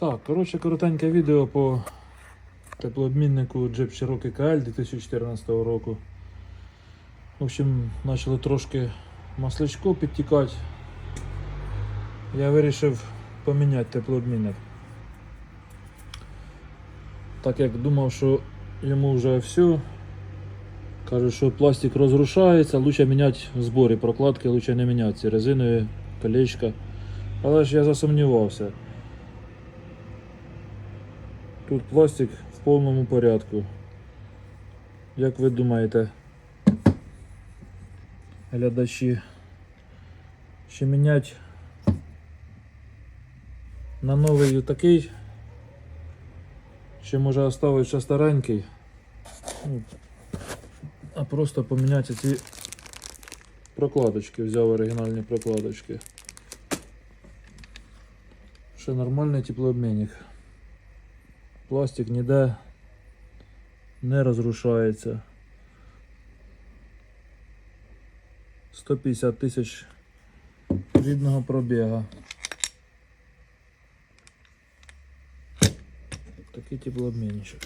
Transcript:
Так, коротше, коротеньке відео по теплообміннику Jeep Cherokee KL 2014 року. В общем, почали трошки маслячко підтікати. Я вирішив поміняти теплообмінник. Так як думав, що йому вже все. Каже, що пластик розрушається, лучше міняти в зборі прокладки, лучше не міняти ці резинові колечка. Але ж я засумнівався. Тут пластик в повному порядку. Як ви думаєте, глядачі, чи міняти на новий такий, чи може оставити ще старенький, Ну, а просто поміняти ці прокладочки, взяв оригінальні прокладочки. Ще нормальний теплообмінник. Пластик ніде не розрушається. 150 тисяч рідного пробіга. Такий теплообмінничок.